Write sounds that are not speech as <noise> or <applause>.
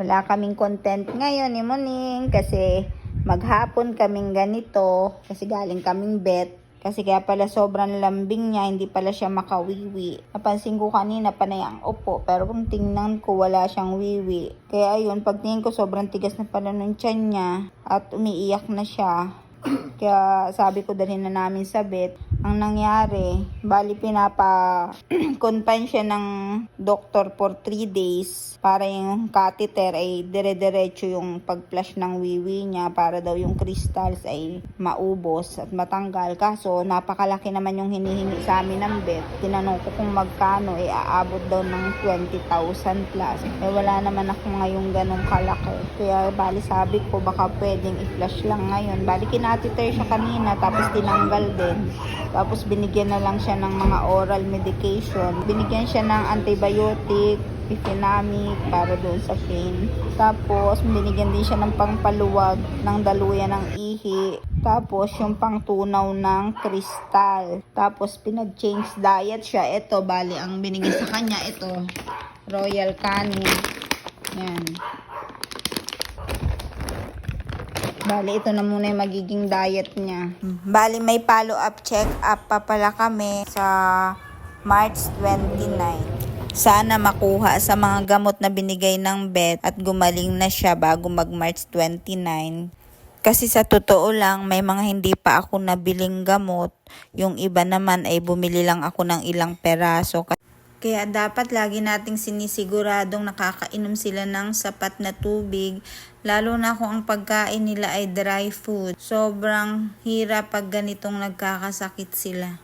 Wala kaming content ngayon ni Muning kasi maghapon kaming ganito kasi galing kaming bet. Kasi kaya pala sobrang lambing niya, hindi pala siya makawiwi. Napansin ko kanina panay ang upo, pero kung tingnan ko wala siyang wiwi. Kaya ayun, pagtingin ko sobrang tigas na pala ng tiyan niya at umiiyak na siya. Kaya sabi ko dalhin na namin sa vet. Ang nangyari, bali pinapa <clears throat> confine siya ng doktor for 3 days para yung catheter ay dire-diretso yung pag-flush ng wiwi niya para daw yung crystals ay maubos at matanggal. Kaso napakalaki naman yung hinihingi sa amin ng vet. Tinanong ko kung magkano ay aabot daw ng 20,000 plus. Eh wala naman ako ngayong ganong kalaki. Kaya bali sabi ko baka pwedeng i-flush lang ngayon. Bali kinatiter siya kanina tapos tinanggal din. Tapos binigyan na lang siya ng mga oral medication. Binigyan siya ng antibiotic, ipinamic para doon sa pain. Tapos binigyan din siya ng pangpaluwag ng daluyan ng ihi. Tapos yung pangtunaw ng kristal. Tapos pinag-change diet siya. Ito, bali ang binigay sa kanya, ito. Royal Canin. Yan. Bali, ito na muna yung magiging diet niya. Bali, may follow-up check-up pa pala kami sa March 29. Sana makuha sa mga gamot na binigay ng vet at gumaling na siya bago mag-March 29. Kasi sa totoo lang, may mga hindi pa ako nabiling gamot. Yung iba naman ay bumili lang ako ng ilang peraso. Kaya dapat lagi nating sinisiguradong nakakainom sila ng sapat na tubig, lalo na kung ang pagkain nila ay dry food. Sobrang hirap pag ganitong nagkakasakit sila.